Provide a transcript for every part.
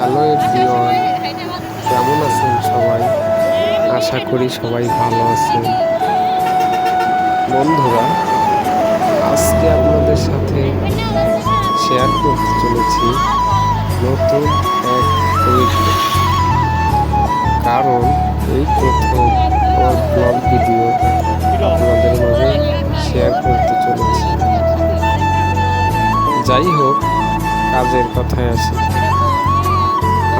Hello everyone, কেমন আছেন সবাই? আশা করি সবাই ভালো আছেন। বন্ধুরা, আজকে আপনাদের সাথে শেয়ার করতে চলেছি নতুন এক অভিজ্ঞতা কারণ এই প্রথম আমার ব্লগ ভিডিও আপনাদের মাঝে শেয়ার করতে চলেছি। যাই হোক, কাজের কথায় আসি।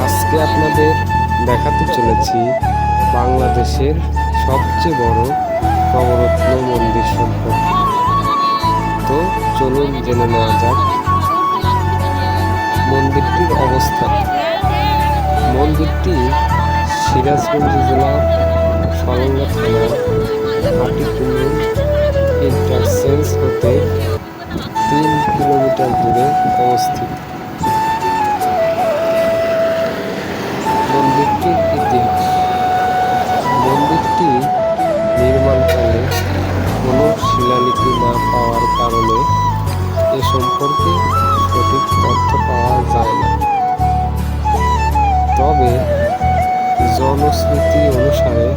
আজকে আপনাদের দেখাতে চলেছি বাংলাদেশের সবচেয়ে বড় নবরত্ন মন্দির সম্পর্কে। তো চলুন জেনে নেওয়া যাক মন্দিরটির অবস্থান মন্দিরটি সিরাজগঞ্জ জেলার সলঙ্গা থানার হাটিকুমুর ইন্টারচেঞ্জ হতে তিন কিলোমিটার দূরে অবস্থিত। এ সম্পর্কে সঠিক তথ্য পাওয়া যায় না। তবে জনশ্রুতি অনুসারে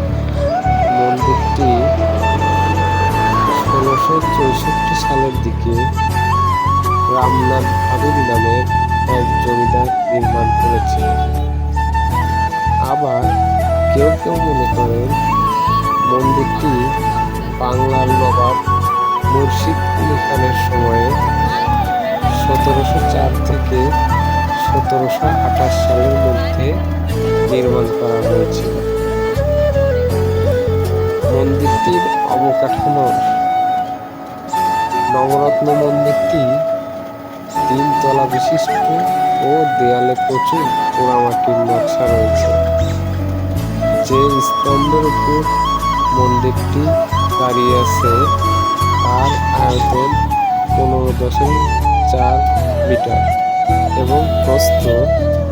মন্দিরটি ষোলোশো চৌষট্টি সালের দিকে রামনাথ ভাদুর নামের এক জমিদার নির্মাণ করেছিলেন আবার কেউ কেউ মনে করেন মন্দিরটি বাংলার নবাব মুর্শিদ খানের সময়ে সতেরোশো চার থেকে সতেরোশো আঠাশ সালের মধ্যে নির্মাণ করা হয়েছিল। মন্দিরটির অবকাঠামো, নবরত্ন মন্দিরটি তিনতলা বিশিষ্ট ও দেয়ালে প্রচুর পোড়ামাটির নকশা রয়েছে। যে স্তম্ভের উপর মন্দিরটি দাঁড়িয়ে আছে, তার আয়তন পনেরো দশমিক চার মিটার এবং প্রস্থ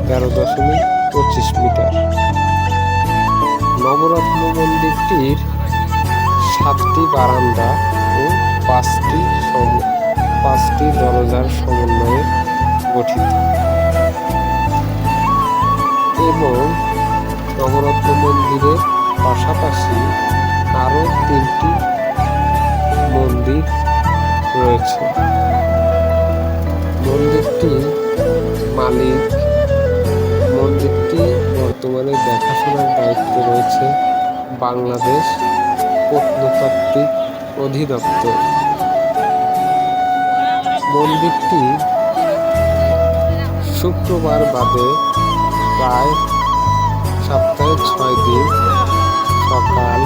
তেরো দশমিক পঁচিশ মিটার। নবরত্ন মন্দিরটির সাতটি বারান্দা ও পাঁচটি সম- পাঁচটি দরজার সমন্বয়ে গঠিত। এবং নবরত্ন মন্দিরের পাশাপাশি আরও তিনটি মন্দির রয়েছে। মন্দিরটি মালিক। মন্দিরটি বর্তমানে দেখাশোনার দায়িত্বে রয়েছে বাংলাদেশ প্রত্নতাত্ত্বিক অধিদপ্তর। মন্দিরটি শুক্রবার বাদে প্রায় সপ্তাহে ছয় দিন সকাল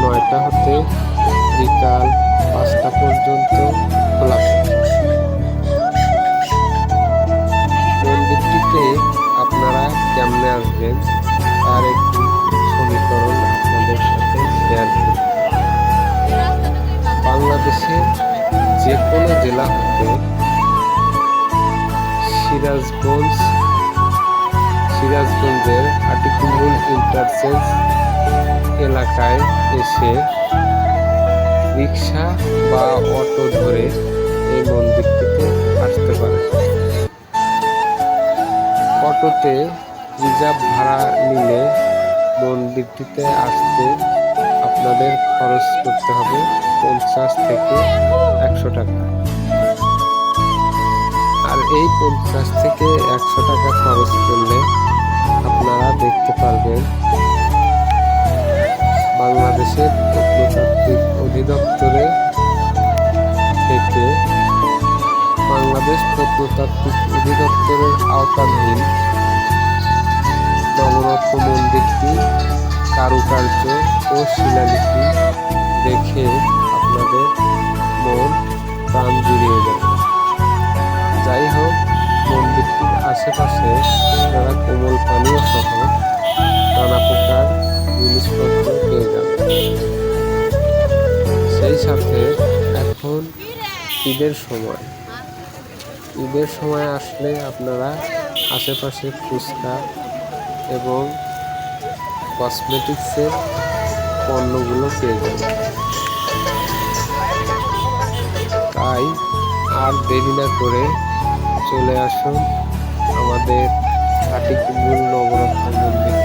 নয়টা হতে বিকাল জেলা হতে সিরাজগঞ্জ সিরাজগঞ্জের আটিকুমুল ইন্টারচেঞ্জ এলাকায় এসে রিক্সা বা অটো ধরে এই মন্দিরটিতে আসতে পারে। অটোতে রিজার্ভ ভাড়া নিলে মন্দিরটিতে আসতে আপনাদের খরচ করতে হবে পঞ্চাশ থেকে একশো টাকা। এই পঞ্চাশ থেকে একশো টাকা খরচ করলে আপনারা দেখতে পারবেন বাংলাদেশের প্রত্নতাত্ত্বিক অধিদপ্তরে থেকে বাংলাদেশ প্রত্নতাত্ত্বিক অধিদপ্তরের আওতাধীন নবরত্ন মন্দিরটি কারুকার্য ও শিলালিপি দেখে আপনাদের মন প্রাণ জুড়িয়ে যাবে। যাই হোক মন্দিরটির আশেপাশে আপনারা কোমল পানীয় সহ নানা প্রকার জিনিসপত্র পেয়ে যাবেন সেই সাথে এখন ঈদের সময়। ঈদের সময় আসলে আপনারা আশেপাশে ফুচকা এবং কসমেটিক্সের পণ্যগুলো পেয়ে যাবেন। তাই আর দেরি না করে চলে আসুন আমাদের হাটিকুমুল নবরত্ন মন্দির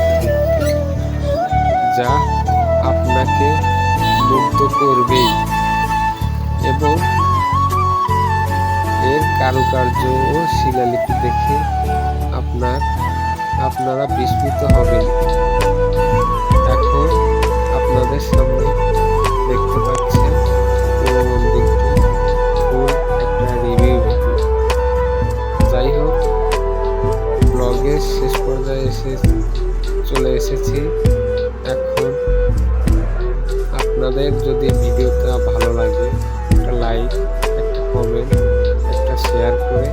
যা আপনাকে মুগ্ধ করবেই এবং এর কারুকার্য ও শিলালিপি দেখে আপনার, আপনারা বিস্মিত হবেন। এখন আপনাদের সামনে চলে এসেছি। এখন আপনাদের যদি ভিডিওটা ভালো লাগে, একটা লাইক একটা কমেন্ট একটা শেয়ার করে